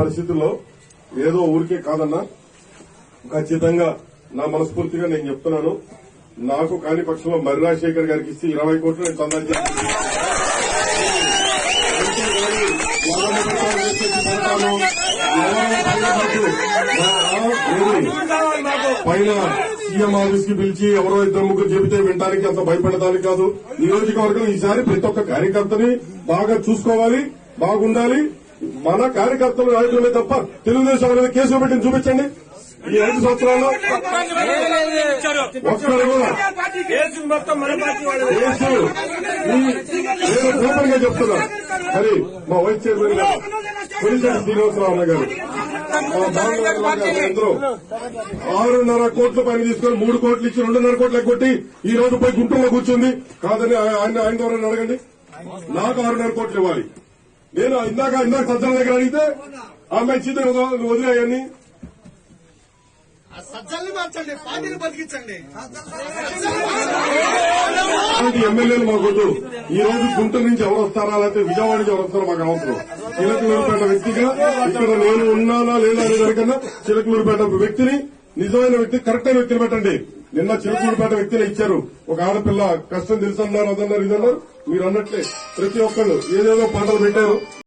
పరిస్థితుల్లో ఏదో ఊరికే కాదన్నా ఖచ్చితంగా నా మనస్ఫూర్తిగా నేను చెప్తున్నాను. నాకు కాని పక్షంలో మర్రి రాజశేఖర్ గారికి ఇస్తే ఇరవై కోట్లు నేను చందా పైన సీఎం ఆఫీస్కి పిలిచి ఎవరో ఇద్దరు ముగ్గురు చెబితే వినడానికి అంత భయపడడానికి కాదు. నియోజకవర్గం ఈసారి ప్రతి ఒక్క కార్యకర్తని బాగా చూసుకోవాలి బాగుండాలి. మన కార్యకర్తలు నాయకులమే తప్ప తెలుగుదేశం మీద కేసులు పెట్టింది చూపించండి. ఈ ఐదు సంవత్సరాల్లో ఒక్కరు కూడా నేను ఓపెన్గా చెప్తున్నా. మరి మా వైస్ చైర్మన్ గారు కొలిశెట్టి శ్రీనివాసరావు అన్న గారు అందరూ ఆరున్నర కోట్ల పైన తీసుకొని మూడు కోట్లు ఇచ్చి రెండున్నర కోట్లు కొట్టి ఈ రోజు పోయి గుంటూరులో కూర్చుంది. కాదని ఆయన ఆయన ద్వారా అడగండి? నాకు ఆరున్నర కోట్లు ఇవ్వాలి. నేను ఇందాక ఇందాక సజ్జల దగ్గర అడిగితే ఆమె ఇచ్చింది వదిలేయని సజ్జల్ని మార్చండి పార్టీని బతికించండి. ఎమ్మెల్యేలు మాకొద్దు ఈ రోజు గుంటూరు నుంచి ఎవరు వస్తారా లేకపోతే విజయవాడ నుంచి ఎవరు వస్తారో మాకు అవసరం. చిలకలూరుపేట వ్యక్తిగా ఇక్కడ నేను ఉన్నానా లేదా అనే దానికన్నా చిలకలూరుపేట వ్యక్తిని నిజమైన వ్యక్తి కరెక్ట్ అయిన వ్యక్తిని పెట్టండి. నిన్న చిలకలూరుపేట వ్యక్తిని ఇచ్చారు. ఒక ఆడపిల్ల కష్టం తెలుసన్నారు అదన్నారు ఇదన్నారు. మీరు అన్నట్లే ప్రతి ఒక్కళ్ళు ఏదేదో పాటలు పెట్టారు.